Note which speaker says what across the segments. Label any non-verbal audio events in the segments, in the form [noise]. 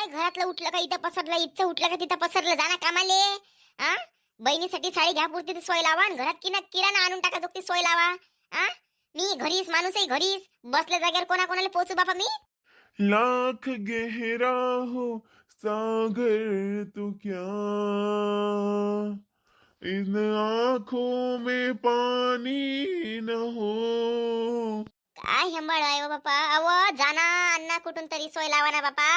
Speaker 1: वय घरातलं उठलं का इथं पसरलं इथं उठलं का तिथं पसरलं? जा ना कामाले. हा बहिणीसाठी साडी घ्या पुरती ती सोय लावा आणि घरात किना किराणा आणून टाका ती सोय लावा. हा मी घरीच माणूस आहे घरीच. बसल्या जागेवर कोणा कोणाला पोचू बापा मी?
Speaker 2: लाख गहरा हो सागर तू क्या? इन आंखों में पानी न हो।
Speaker 1: काय हेंबाळ आहे हो बापा? अव जाना अण्णा कुठून तरी सोय लावा ना बापा.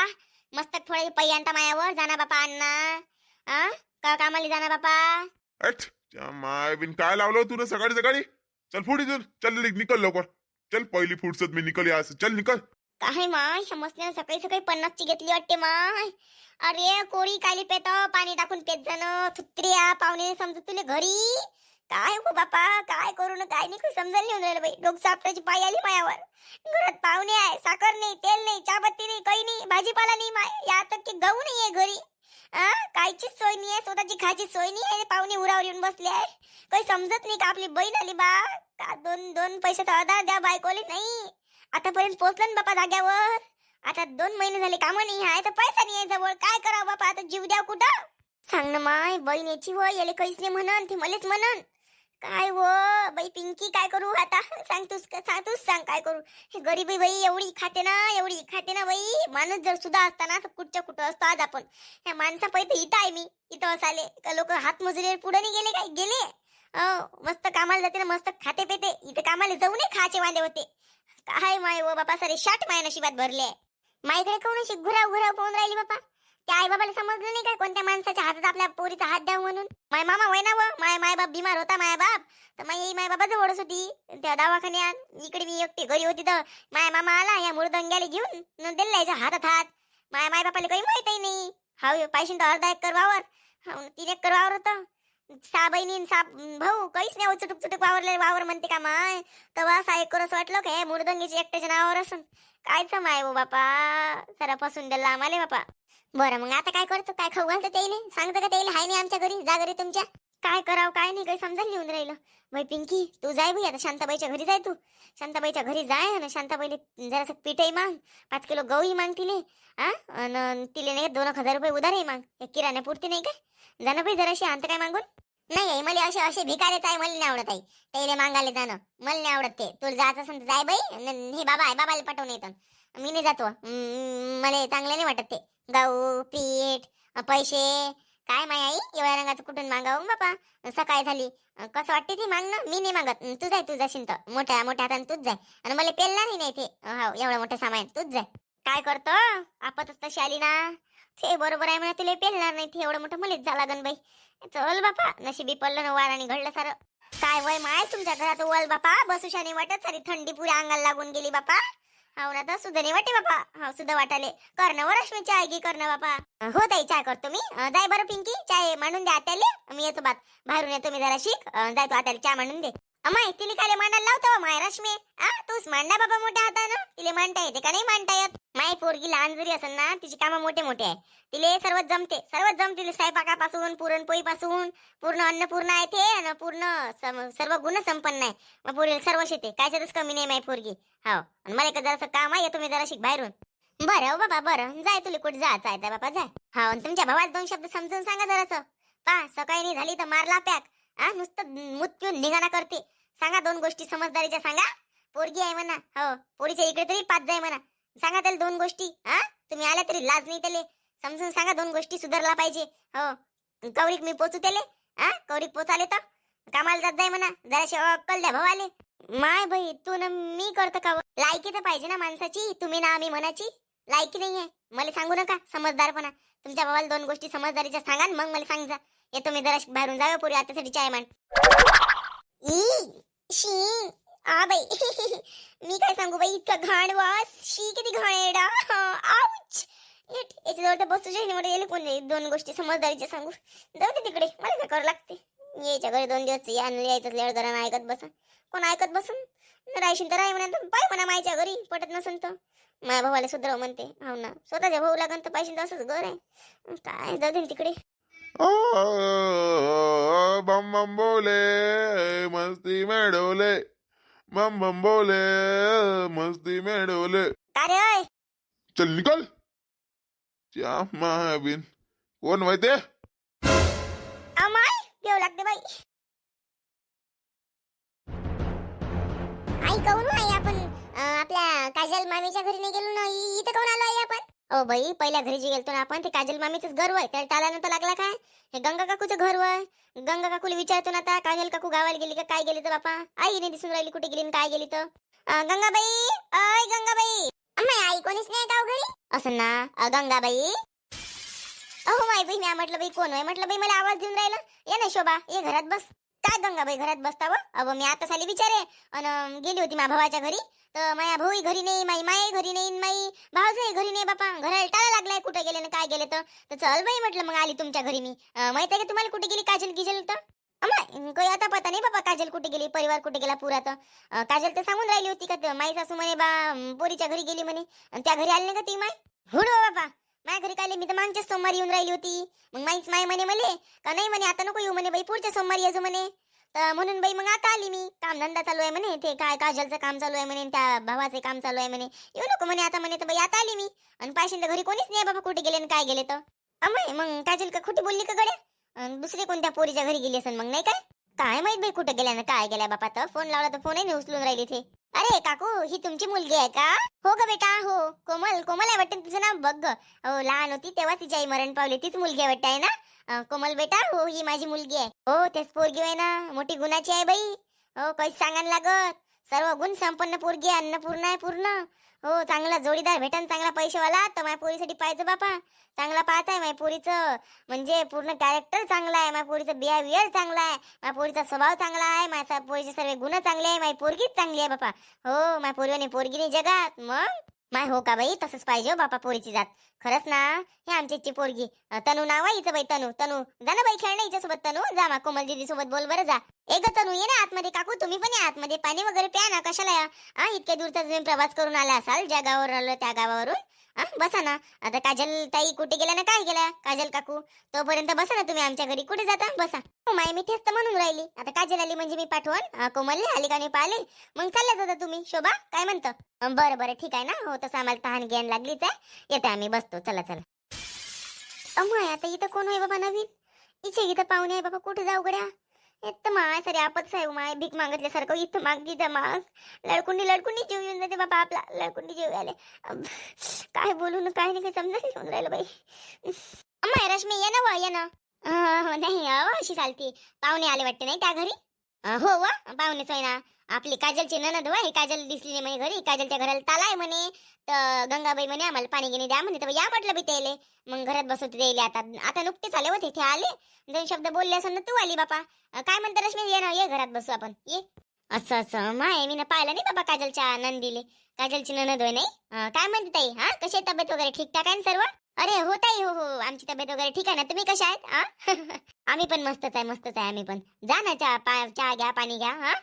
Speaker 1: मस्त थोडे पै आणता मायावर जाना बापा अण्णा. हा का कामाला जाना बापा?
Speaker 2: त्या माय बिन काय लावलं तुला सकाळी सकाळी? चल पुढे चल चल निक- निकल लवकर. चल पहिली फुटसत मी निकल या चल निकल.
Speaker 1: काय माय समजल्या सकाळी सकाळी पन्नासची घेतली वाटते माय. अरे कोळी काली पेत पाणी टाकून पेत जण थुत्रिया पाहुणे समजत तुले घरी. काय हो बापा? काय करू ना काय? नाही काही समजायला नाही राहिलं बाई. डोक सापटाची पाय आली मायावर. घरात पाहुणे आहे. साखर नाही तेल नाही चहापत्ती नाही काही नाही भाजीपाला नाही माय. या तर की गहू नाही आहे घरी. आ? कायचीच सोय नाही आहे? स्वतःची खायची सोय नाही आहे? पाहुणे उरावर येऊन बसले आहे काही समजत नाही का आपली बहीण आली बा? का दोन दोन पैसे आधार अदा द्या बायकोली? नाही. आतापर्यंत पोहोचलं ना बापा जाग्यावर. आता दोन महिने झाले काम नाही आहे तर पैसा नाही आहे जवळ. काय करावं बापा? आता जीव द्या कुठं? सांग ना माय बहिणीची व याले काहीच नाही म्हणन ती मलेच म्हणन. काय व बाई पिंकी काय करू आता? सांग तूच सांग तूच सांग काय करू? हे गरीबी बाई एवढी खाते ना एवढी खाते ना बाई. माणूस जर सुद्धा असताना तर कुठच्या कुठं असतो आज आपण? ह्या माणसा पैसे इथं आहे मी इथं असाले का लोक हात मजुरी पुढे नाही गेले काय? गेले. हो मस्त कामाला जाते ना मस्त खाते पेते. इथं कामाला जाऊ नये खायचे वांदे होते. काय माय व बापा सारे शाट माय नशिबात भरले. माईकडे कोण अशी घुराव घुराव पाहून राहिली बापा? त्या आई बाबाला समजलं नाही काय कोणत्या माणसाच्या हातात आपल्या पोरीचा हात द्याव म्हणून? माय मामा वय ना व? माय माय बाप बिमार होता माय बाप. तर माई माय बाबा जवळच होती. त्या दवाखान्यात. इकडे मी एकटी घरी होती तर माय मामा आला या मुरदंग्याला घेऊन. न दिला याच्या हातात हात. माय माय बापाला काही माहितही नाही. हा पायशीन तर अर्धा एकर वावर. हाव, तीन एकर वावर होतं. सा बहिणी सा भाऊ. काहीच नाही चुटुक चुटुक वावरले वावर म्हणते का माय? तेव्हा असा एक असं वाटलं काय मुरदंगीची एकट्याच्या नावावर असून. कायच माय हो बापा? सरा पासून दिला आम्हाला बापा. बरं मग आता काय करतो? काय खाऊ घालतो त्याईले? सांगतो का त्याईले? हाय नाही आमच्या घरी जा घरी तुमच्या. काय करावं काय नाही काही समजायला लिहून राहिलं. भाई पिंकी तू जाय भाई आता शांताबाईच्या घरी जाय तू. शांताबाईच्या घरी जाय आणि शांताबाईले जरासं पिठही माग. पाच किलो गहूही माग तिले हा? अन तिले नाही दोन एक हजार रुपये उधारही माग. हे किराण्यापुरती नाही काय जाणं भाई जराशी आणतं काय मागून? नाही आई मला असे असे भिकारेच आहे मला नाही आवडत आहे त्याला मागायला जाणं. मला नाही आवडत ते. तुला जायचं असेल तर जाय बाई. न- हे बाबा आहे बाबाला पाठवून येतं. मी नाही जातो. मला चांगलं नाही वाटत ते. गाऊ पीठ पैसे. काय माय आई? एवढ्या रंगाचं कुठून मागावं बापा? सकाळी झाली. कसं वाटते ती मागणं? ना मी नाही मागत. तू जाय तू जाशील तर. मोठ्या मोठ्या हाताने तूच जाय. आणि मला पेलणार नाही ते. हो एवढं मोठं सामान तूच जाय. काय करतो? आपतच तशी आली ना. ते बरोबर आहे म्हणा तुला पेलणार नाही. ते एवढं मोठं मलाच झाला गण बाई. चल बापा नशिबी पडलं ना वाराने घडलं सारं. काय वय माय तुमच्या घरात वल बापा? बसुशाने वाटत सारी थंडी पुऱ्या अंगाला लागून गेली बापा. हाव ना तर सुधने नाही वाटे बापा. हा सुद्धा वाटाले. कर्ण वर रश्मी चाय घे कर्ण बापा. हो ताई चाय करतो मी. अं, जाय बरं पिंकी चाय मांडून दे आत्याले. मी येतो बात. बाहेरून येतो मी जरा शिक जाय तू आत्याला चहा मांडून दे. अमाय तिने काले मांडायला लावतो माय रश्मी. आ तूच मांडा बाबा मोठ्या हातानं. तिले मांडता येते का नाही मांडता येत? पोरगी लहान जरी असेल ना तिची कामं मोठे मोठे आहे. तिले सर्वच जमते. सर्वच जमते स्वयंपाकापासून पुरणपोळीपासून पूर्ण अन्नपूर्ण आहे ते पूर्ण सर्व गुण संपन्न आहे. मग पोरीला सर्व शेते. कायच्यातच कमी नाही माय पोरगी. हो आणि मला एक जरासं काम आहे तुम्ही जरा शिक बाहेरून. बरं हो बाबा बरं. जाय तुला कुठे. जायचं आहे बाबा जाय हो आणि तुमच्या भावाला दोन शब्द समजून सांगा जरासं. पा सकाळी नाही झाली तर मारला पॅक. हा नुसतं मूत पिऊन निघाणा करते. सांगा दोन गोष्टी समजदारीच्या सांगा. पोरगी आहे म्हणा. हो पोरीच्या इकडे तरी पाच जाय म्हणा. सांगा त्याला दोन गोष्टी हा? तुम्ही आल्या तरी लाज नाही त्याले. समजून सांगा दोन गोष्टी सुधारला पाहिजे. हो. कौरिक मी पोचू त्याले हा? कौरिक पोचाले तर. कामाला जात जाय म्हणा. जराशी अक्कल द्या भावाले. माय भाई तू ना मी करतो का लायकी तर पाहिजे ना माणसाची. तुम्ही ना आम्ही म्हणाची लायकी नाही आहे मला सांगू नका समजदारपणा. तुमच्या भावाला दोन गोष्टी समजदारीच्या सांगा मग मला सांग जा येतो मी जरा बाहेरून जाऊया पुरी आतासाठी चाय मान ई शी. आ बाई. [laughs] मी काय सांगू बाई इतकं घाण वास. शी किती घाण येडा आउच याच्याजवळ तर बसू जाईल मला येईल कोण. दोन गोष्टी समजदारीच्या सांगू. जाऊ दे तिकडे मला काय करावं लागते. यायच्या घरी दोन दिवस या यायचं लेड घरानं ऐकत बसा. कोण ऐकत बसन? राहशील तर राही म्हणा पाय म्हणा मायच्या घरी पटत नसन तर. माझ्या भावाला सुधरव म्हणते हो ना. स्वतःच्या भाऊ लागन तर पाहिजे असंच घर आहे. काय जाऊ दे तिकडे.
Speaker 2: ओ, बम बम बोले मस्ती में बम बम बोले मस्ती में डोले
Speaker 1: अरे ओय
Speaker 2: चल निकल च्या मायबीन कोण माहिती
Speaker 1: अमाय येऊ लागते बाई आई कहून आई आपण? अं, आपल्या काजल मामीच्या घरी नाही गेलो ना? इ- इथं कोण आलो आई आपण? ओ बाई पहिल्या घरी जे गेलतो ना आपण ते काजल मामीचंच घर वय. त्याला टाळानं तर लागला काय? हे गंगा काकूचं घर वय. गंगा काकूला विचारतो ना आता काजल काकू गावाला गेली का? काय गेली तर बापा? आई नाही दिसून राहिली कुठे गेली काय गेली तर? गंगाबाई! अय गंगाबाई! अम्माई आई कोणीच नाही गाव घरी? असं ना? गंगाबाई! अहो माय बाई मी म्हटलं बाई कोण आहे म्हटलं बाई मला आवाज देऊन राहिला. ये ना शोभा ये घरात बस. काय गंगाबाई घरात बसता अब मी आता साली विचारे अन गेली होती माझ्या भावाच्या घरी. तर माया भाऊही घरी नाही माई माय घरी नाही माई भाऊचंही घरी नाही बापा. घराला टाळा लागलाय कुठे गेले ना काय गेले तर. चल बाई म्हटलं मग आली तुमच्या घरी मी. माहीत आहे का तुम्हाला कुठे गेली काजल गिजल तर? काही आता पता नाही बाबा काजल कुठे गेली परिवार कुठे गेला पुरा तर. काजल तर सांगून राहिली होती का माई सासू म्हणे बा पोरीच्या घरी गेली म्हणे. आणि त्या घरी आली नाही का ती माय हुडो बाबा काय घरी काय मी तर मागच्या सोमवारी येऊन राहिली होती. मग माईच माय म्हणे मले का नाही म्हणे आता नको येऊ म्हणे बाई पुढच्या सोमवारी येजो म्हणे. तर म्हणून बाई मग आता आली मी. काम धंदा चालू आहे म्हणे ते काय काजलचं काम चालू आहे म्हणे त्या भावाचे काम चालू आहे म्हणे. येऊ नको म्हणे आता म्हणे तर बाई आता आली मी. आणि पाशिंद घरी कोणीच नाही बाबा कुठे गेले आणि काय गेले तर. अमय मग काजल का खोटी बोलली का गड्या? दुसरी कोणत्या पोरीच्या घरी गेली असेल मग नाही काय? काय माहीत बाई कुठे गेल्या ना काय गेल्या बापा तर. फोन लावला तर फोनही नाही उचलून राहिली ते. अरे काकू ही तुमची मुलगी आहे का? हो ग बेटा हो. कोमल कोमल आहे वाटतं तिचं नाव? बघ ग. हो लहान होती तेव्हा तिची आई मरण पावली. तीच मुलगी आहे वाटतं आहे ना? कोमल बेटा हो ही माझी मुलगी आहे. हो तेच पोरगी आहे ना. मोठी गुणाची आहे बाई. हो काही सांगायला लागत. सर्व गुण संपन्न पोरगी आहे अन्नपूर्ण आहे पूर्ण. हो चांगला जोडीदार भेटन चांगला पैसेवाला तर माझ्या पोरीसाठी पाहिजे बापा. चांगला पाहत आहे माझ्या पोरीचं. म्हणजे पूर्ण कॅरेक्टर चांगला आहे माझ्या पोरीचं बिहेवियर चांगला आहे माझ्या पोरीचा स्वभाव चांगला आहे माझ्या पोरीचे सर्व गुण चांगले आहे माझी पोरगीच चांगली आहे बापा. हो माझ्या पोरीने पोरगीने जगात मग? माय हो का बाई? तसंच पाहिजे हो बापा पोरीची जात. खरंच ना हे आमची इच्छी पोरगी. तनू नाव आहे हिचं बाई तनू. तनू जा ना बाई खेळणं ना हिच्यासोबत तनू. जा मा कोमल दिदी सोबत बोल बरं जा. ए ग तनू ये ना आतमध्ये काकू तुम्ही पण या आतमध्ये. पाणी वगैरे प्या ना कशाला या? हा इतक्या दूरचा तुम्ही प्रवास करून आला असाल ज्या गावावर आलो त्या गावावरून? हा बसा ना. आता काजल ताई कुठे गेल्या ना काय गेल्या? काजल काकू तोपर्यंत बसा ना तुम्ही आमच्या घरी. कुठे जाता? बसा. हो, माय मी तेच तर म्हणून राहिली. आता काजल आली म्हणजे मी पाठवण. कोमल कोमलने आली का नाही पाहिले. मग चालल्या जाता तुम्ही शोभा. काय म्हणतं? बरं बरं ठीक आहे ना. हो तसं आम्हाला तहान घ्यायला लागलीच आहे. येते आम्ही बसतो. चला चला. अमाय आता इथं कोण आहे बाबा नवीन? इथे इथं पाहुणे आहे बाबा. कुठे जाऊ गड्या? येत माय सरे आपच साहेब माय. भीक मागितल्यासारखं इथं माग दिदा माग. लडकुंडी लडकुंडी जीव येऊन जाते बाबा आपला. लडकुंडी जीव आले काय बोलू ना काय नाही काही समजा येऊन राहिलं बाई. अम्मा रश्मी ये ना व ये ना. नाही अशी चालती. पाहुणे आले वाटते नाही त्या घरी? हो वा पाहुणेच आहे ना. आपली काजलची ननद वा ही काजल दिसली नाही म्हणे घरी. काजलच्या घराला ताला आहे म्हणे. तर गंगाबाई म्हणे आम्हाला पाणी घेणे द्या म्हणे. तर या म्हटलं बी त्याले मग घरात बसवते द्यायले आता. आता नुकतेच आले होते ते आले. दोन शब्द बोलले असं ना तू आली बापा. काय म्हणते रश्मी? ये ना ये घरात बसू आपण. ये. असं असं. माय मी ना पाहिलं नाही बाबा काजलच्या नंदीले. काजलची ननद होय नाही? अं, काय म्हणते ताई? हा कशी आहे तब्येत वगैरे? ठीकठाक आहे ना सर्व? अरे हो ताई हो हो. आमची तब्येत वगैरे ठीक आहे ना? तुम्ही कशा आहेत? हा [laughs] आम्ही पण मस्तच आहे मस्तच आहे आम्ही पण. जा ना चहा पा चहा घ्या पाणी घ्या हा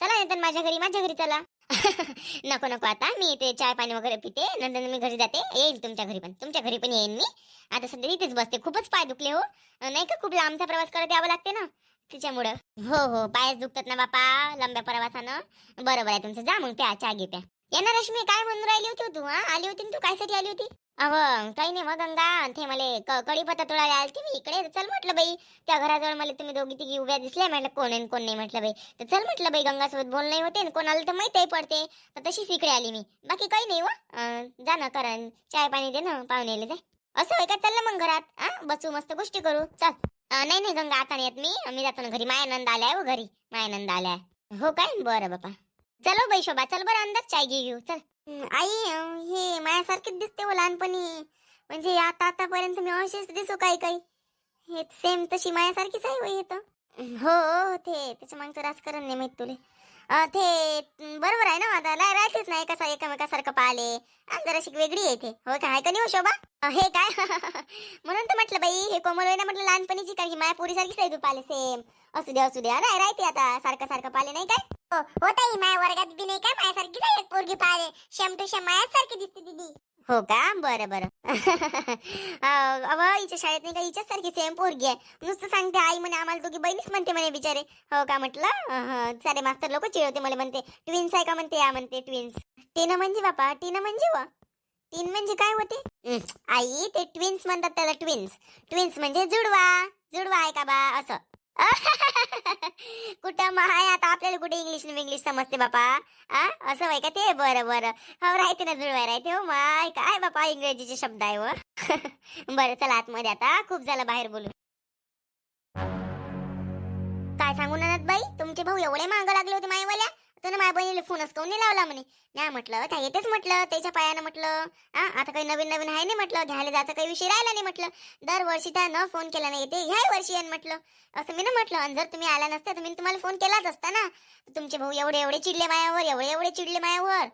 Speaker 1: चला नाही तर माझ्या घरी माझ्या घरी चला. [laughs] नको नको आता. मी ते चाय पाणी वगैरे पिते. नंतर मी घरी जाते. येईल तुमच्या घरी पण. तुमच्या घरी पण येईन मी. आता सध्या इथेच बसते. खूपच पाय दुखले हो. नाही का? खूप लांबचा प्रवास करत यावं लागते ना. तिच्यामुळं. हो हो पायच दुखतात ना बापा लंब्या प्रवासानं. बरोबर आहे तुमचं. जा मग प्या चहा घे प्या. येणार रश्मी काय म्हणून राहिली होती तू हा? आली होती ना तू? कायसाठी आली होती? अव काही नाही मग गंगा ते मला कढीपत्ता तोडायला आलती मी. इकडे चल म्हटलं बाई. त्या घराजवळ मला तुम्ही दोघी तिघी उभ्या दिसल्या म्हटलं कोण आहे कोण नाही म्हटलं बाई. तर चल म्हटलं बाई गंगासोबत बोल नाही होते न कोण आलं तर माहितीही पडते. तर तशीच इकडे आली मी. बाकी काही नाही हो. व जा ना करा चाय पाणी दे ना पाहुण्याला जाय असं होय का? चल मग घरात हा? बसू मस्त गोष्टी करू. चल. नाही नाही गंगा आता नाही येत मी. मी जातो ना घरी. मायानंद आलाय हो घरी. मायानंद आलाय. हो काय? बरं बापा. चलो बाई शोभा चल बरं अंदर चाय घे घेऊ. चल. हं, आई हे मायासारखीच दिसते हो लहानपणी. म्हणजे आता आतापर्यंत मी अशीच दिसू काही काही. हे सेम तशी मायासारखीच आहे हो हे हो हो, ते त्याच्या मागचं राजकारण नाही माहीत तुले. ते बरोबर आहे ना आता नाही राहतेच नाही कसा एकमेकासारखं पाहिले आणि जराशी वेगळी आहे ते. हो काय का नाही शोभा. हे काय? [laughs] म्हणून तर म्हटलं बाई हे कोमल ना म्हटलं लहानपणीची कारण की माया पोरीसारखीच आहे तू पाले सेम असू द्या असू द्या नाही राहते आता. सारखं सारखं पाले नाही काय? हो हो ताई माया वर्गात बी नाही काय? माझ्यासारखीच आहे एक पोरगी पाहिले शेम टू शेम माझ्यासारखी दिसते दीदी हो का? बरं बरं. [laughs] अव हिच्या शाळेत नाही का? हिच्याच सारखी सेम पोरगी आहे. नुसतं सांगते आई म्हणे आम्हाला दोघी बहिणीच म्हणते म्हणे बिचारे. हो का म्हटलं? सारे मास्तर लोक चिडवते मला म्हणते. ट्विन्स आहे का? म्हणते या म्हणते ट्विन्स टीना म्हणजे बापा टीना म्हणजे व? तीन म्हणजे काय होते आई ते ट्विन्स म्हणतात त्याला ट्विन्स ट्विन्स म्हणजे जुडवा. जुडवा आहे का बा? असं. [laughs] कुठं महाय आता आपल्याला कुठे इंग्लिश इंग्लिश समजते बापा? आ? असं व्हाय का ते? बरं बरं. हो राहते ना जुळवाय राहते हो. माय काय बापा इंग्रजीचे शब्द आहे व हो? [laughs] बरं चला आतमध्ये आता. खूप झालं बाहेर बोलू काय सांगू ननद बाई तुमचे भाऊ एवढे मागं लागले होते मायवाल्या. तर माझ्या बहिणीला फोनच काऊन नाही लावला म्हणे. नाही म्हटलं त्या येतेच म्हटलं त्याच्या पायानं म्हटलं. हा आता काही नवीन नवीन आहे नाही म्हटलं घ्यायला जायचा काही विषय राहिला नाही म्हटलं. दरवर्षी त्या न फोन केला नाही येते ह्या वर्षी येईन म्हटलं. असं मी ना म्हटलं आणि जर तुम्ही आला नसता तर मी तुम्हाला फोन केलाच असता ना. तुमचे भाऊ एवढे एवढे चिडले मायावर एवढे एवढे चिडले मायावर.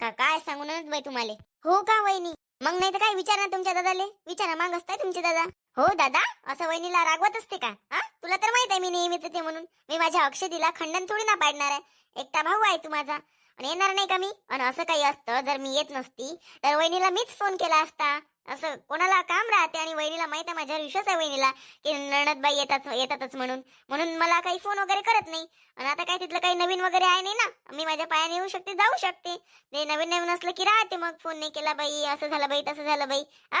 Speaker 1: का काय सांगू बाई तुम्हाला. हो का वहिनी? मग नाही तर काय विचारा तुमच्या दादाले? विचारा माग असताय तुमचे दादा. हो दादा? असं वहिनीला रागवत असते का? हा? तुला तर माहीत आहे मी नेहमीच ते म्हणून. मी माझ्या अक्षदीला खंडन थोडी ना पाडणार आहे. एकटा भाऊ आहे तू माझा. आणि येणार नाही का मी? आणि असं काही असतं जर मी येत नसती तर वहिनीला मीच फोन केला असता. असं कोणाला काम राहते आणि वहिनीला माहीत आहे माझ्यावर विश्वास आहे वहिनीला की नणदबाई येतात येतातच म्हणून. म्हणून मला काही फोन वगैरे करत नाही. आणि आता काय तिथलं काही नवीन वगैरे आहे नाही ना? मी माझ्या पायाने येऊ शकते जाऊ शकते. ते नवीन नवीन असलं की राहते मग. फोन नाही केला बाई असं झालं बाई तसं झालं बाई. हा?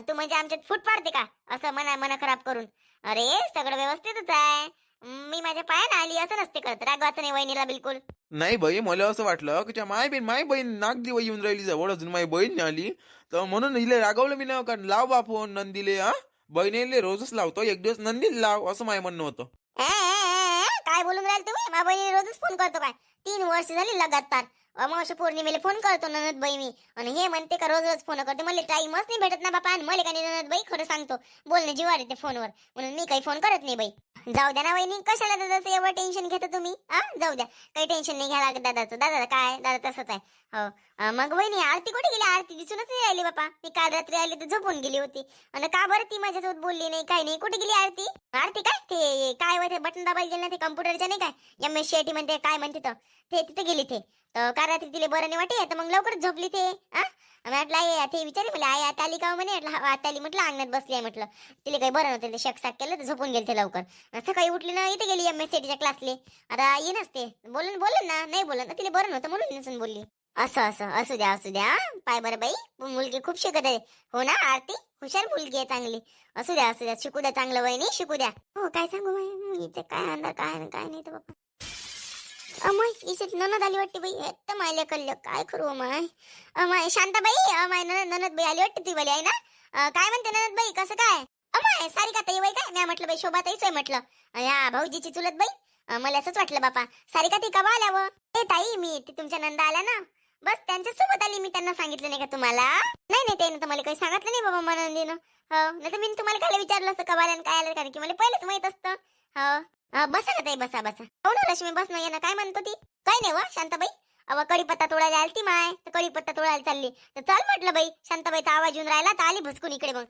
Speaker 1: तू म्हणजे आमच्यात फूट पाडते का? असं मना मना खराब करून. अरे सगळं व्यवस्थितच आहे. मी माझ्या पायाने आली असं नसते करत. रागवाचं नाही वहिनीला बिलकुल.
Speaker 3: नाही बाई मला असं वाटलं की त्या माय बहीण माय बहीण नाग दिवा येऊन राहिली जवळ अजून माझी बहीण नाही आली तर म्हणून हिला रागवलं मी ना कारण लाव बा फोन नंदीले हा? बहिणीले रोजच लावतो. एक दिवस नंदीला लाव असं माझं म्हणणं होतं.
Speaker 1: ए, ए, ए, काय बोलून राहिले तुम्ही? माझ्या बहिणी रोजच फोन करतो काय? तीन वर्ष झाली लगातार. अमावस्या पौर्णिमेला फोन करतो ननद बाई मी. आणि हे म्हणते का रोज रोज फोन करते. मला टाईमच नाही भेटत ना बापा. आणि मला का नाही ननद बाई खरं सांगतो. बोलणे जीवार येते फोनवर म्हणून मी काही फोन करत नाही बाई. जाऊ द्या ना वहिनी. कशाला दादाचं एवढं टेन्शन घेता तुम्ही? हा जाऊ द्या. काही टेन्शन नाही घ्या लागत दादाचं. दादा काय? दादा तसंच आहे. हो. मग वहिनी आरती कुठे गेली? आरती दिसूनच नाही राहिली बापा. मी काल रात्री आली तर झोपून गेली होती. आणि का बरं ती माझ्यासोबत बोलली नाही काय नाही. कुठे गेली आरती? आरती काय? ते काय होते बटन दाबायला गेली ना ते कम्प्युटरच्या नाही काय? M S C I T म्हणते काय म्हणते तर ते तिथे गेली ते. तर रात्री तिला बरं नाही वाटे तर मग लवकर झोपली ते म्हटलं आई ते विचारी मला आई आता आली का हो? म्हणे म्हटलं आता आली. म्हटलं अंगणात बसली आहे म्हटलं. तिला काही बरं नव्हतं ते शक साक केलं तर झोपून गेले ते लवकर. सकाळी उठली ना इथे गेली एम एस सी टीच्या क्लासले आता ये नसते बोलून बोलून ना नाही बोलून ना तिला बरं नव्हतं म्हणून बोलली. असं असं असू द्या असू द्या पाय बरं बाई मुलगी खूप शिकत आहे. हो ना आरती? हुशार मुलगी आहे चांगली. असू द्या असू द्या शिकू द्या चांगलं वय नाही शिकू द्या. हो काय सांगू बाई? मुलीचं काय अंदर काय नाही, काय नाही तर बाबा अमय इथे ननद आली वाटते बाई. तर आल्या कळलं काय करू अमाय? अमाय शांताबाई अमाय ननद ननद बाई आली वाटते ती बाई आहे ना? काय म्हणते ननद बाई? कसं काय? अमय सारिका ताई बाई काय? मी म्हटलं बाई शोभा ताईच आहे म्हटलं. या भाऊजीची चुलत बाई. मला असंच वाटलं बापा. सारिका ती कवा आल्यावं ए ताई मी ती तुमच्या नंदा आल्या ना? बस त्यांच्यासोबत आली मी त्यांना सांगितलं नाही का तुम्हाला? नाही नाही त्याने तुम्हाला काही सांगितलं नाही बाबा मनंदीनं हो नाही तर मी तुम्हाला काय विचारलं असतं का आल्या काय आलं कारण की मला पहिलेच माहीत असतं. हो बसा ना ताई बसा बसा. हो ना लक्ष्मी बस ना ये ना. काय म्हणतो ती काय नाही वा शांताबाई? अव कढीपत्ता तोडायला आली ती माय. तर कढीपत्ता तोडायला चालली. तर चल म्हटलं बाई शांताबाईचा आवाज येऊन राहिला तर आली भुसकून इकडे मग.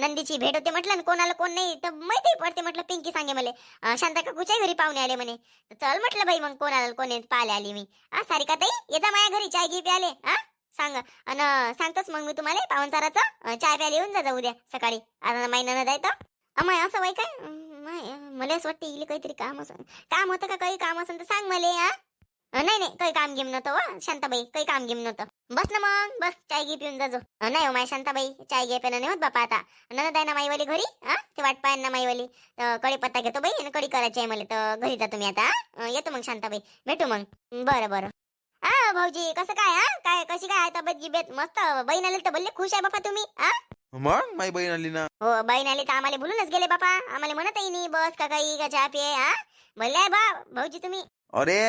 Speaker 1: नंदीची भेट होते म्हटलं कोणाला कोण नाही तर माहिती पडते म्हटलं पिंकी सांगे मला. शांता काकूच्या घरी पाहुणे आले म्हणे. तर चल म्हटलं बाई मग कोणाला कोण पाहिले आली मी. हा सारिका ताई येता माझ्या घरी चाय घे प्याले. हा सांग. अन सांगतोच मग मी तुम्हाला पाहुणचाराचं चाय प्यायला येऊन जा जाऊ द्या सकाळी. आता महिन्यानं जायचं अमाय असं वय काय? माय, मला असं वाटतं इले काहीतरी काम असं काम होतं का काही काम असेल तर सांग मला हा नाही नाही काही काम घेम नव्हतं वा शांताबाई काही काम घेम नव्हतं. बस ना मग बस चाय घे पिऊन जाजो नाही हो माय शांताबाई चाय घे पेना नाही होत बापा आता. ननद आहे ना माईवाली घरी हा ते वाट पाहेन ना माईवाली. तर कढीपत्ता घेतो बाई आणि कढी करायची आहे मला तर घरी जातो मी आता हा? येतो मग शांताबाई भेटू मग. बरं बरं. हा भाऊजी कसं काय हा काय कशी काय आहे तब्येत गिबेत मस्त बहीण आली तर बोलले खुश आहे बापा तुम्ही हा
Speaker 3: मग माझी बहीण आली ना?
Speaker 1: हो बहीण आली तर आम्हाला बोलूनच गेले बापा आम्हाला म्हणतही नाही बस का काही का चहा पिये हा बोलले बा भाऊजी तुम्ही
Speaker 3: अरे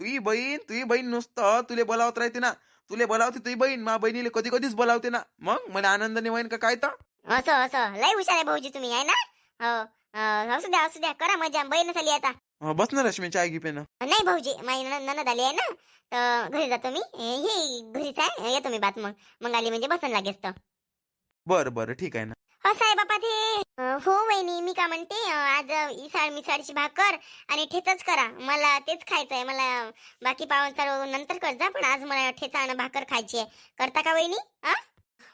Speaker 3: तुही बहीण तुही बहीण नुसतं तुले बोलावत राहते ना. तुले बोलावते तुही बहीण मा बहिणीला कधी कधीच बोलावते ना. मग मला आनंदाने होईन का काय तर?
Speaker 1: असं असं. लय हुशार आहे भाऊजी तुम्ही आहे ना? हो. अं, असू द्या असू द्या. करा मजा. बहीण झाली आता.
Speaker 3: अं, बस ना रश्मी चाय घे पेनं
Speaker 1: नाही भाऊजी माझी नणद नणद आली आहे ना. तर घरी जातो मी हे घरीच आहे. येतो मी बात मग. मग आली म्हणजे बसन लागेच तर.
Speaker 3: बरं बरं. ठीक आहे ना.
Speaker 1: असं आहे बापा ते. अं, हो वहिनी. मी का म्हणते आज इसाळ मिसाळची भाकर आणि ठेचाच करा. मला तेच खायचं आहे मला बाकी पावन नंतर करजा पण आज मला ठेचा आणि भाकर खायची आहे. करता का वहिनी? हा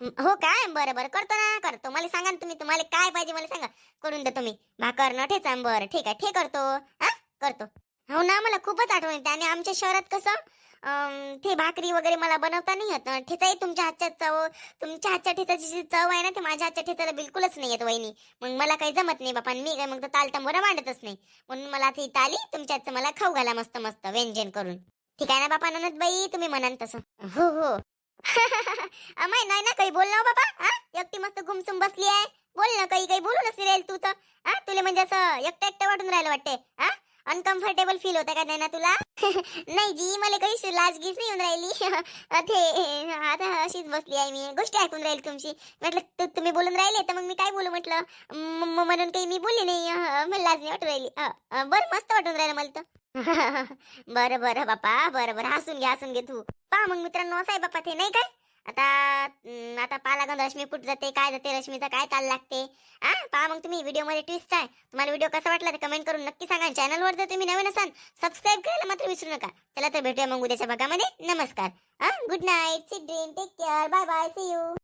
Speaker 1: हो काय बरं बरं. करतो ना करतो. मला सांगा ना तुम्ही. तुम्हाला काय पाहिजे मला सांगा. करून द्या तुम्ही भाकर न ठेचा बरं. ठीक आहे. ठे करतो. हा करतो. हो ना मला खूपच आठवण येते. आणि आमच्या शहरात कसं? ते भाकरी वगैरे मला बनवता नाही येत. ठेचाही तुमच्या हातच्या चव तुमच्या हातच्या ठेचाची जी चव आहे ना ते माझ्या हातच्या ठेचाला बिलकुलच नाही येत वहिनी. मग मला काही जमत नाही बापा मी काय मग तर मांडतच नाही. म्हणून मला ती ताली तुमच्या हातचं मला खाऊ घाला मस्त मस्त व्यंजन करून. ठीक आहे ना बापा ननद बाई तुम्ही म्हणाल तसं. हो हो. [laughs] अमाय नाही ना काही बोल ना हो बापा बाबा हा? एकटी मस्त घुमसुम बसली आहे. बोल ना काही काही बोलू नसली राहील तू तर. हा तुला म्हणजे असं एकटं एकटं वाटून राहिलं वाटते हा? अनकम्फर्टेबल फील होतं का नाही तुला? [laughs] नाही जी मला काही लाजगीच नाही येऊन राहिली. [laughs] ते आता अशीच बसली आहे मी. गोष्टी ऐकून राहील तुमची. म्हटलं तुम्ही बोलून राहिले तर मग मी काय बोलू म्हटलं? म- म्हणून काही मी बोलली नाही. मला लाज नाही वाटून राहिली. बरं मस्त वाटून राहिलं मला तर. [laughs] बरं बरं बापा. बरं बरं. हसून घे हसून घे तू. पहा मग मित्रांनो असं आहे बापा ते नाही काय? आता आता पहा लागून रश्मी फुट जाते काय जाते रश्मीचा काय ताल लागते. हा पहा मग तुम्ही व्हिडिओमध्ये ट्विस्ट आहे. तुम्हाला व्हिडिओ कसा वाटला तर कमेंट करून नक्की सांगा. चॅनलवर जर तुम्ही नवीन असाल सबस्क्राईब करायला मात्र विसरू नका. चला तर भेटूया मग उद्याच्या भागामध्ये. नमस्कार. हा good night see dream take care bye bye see you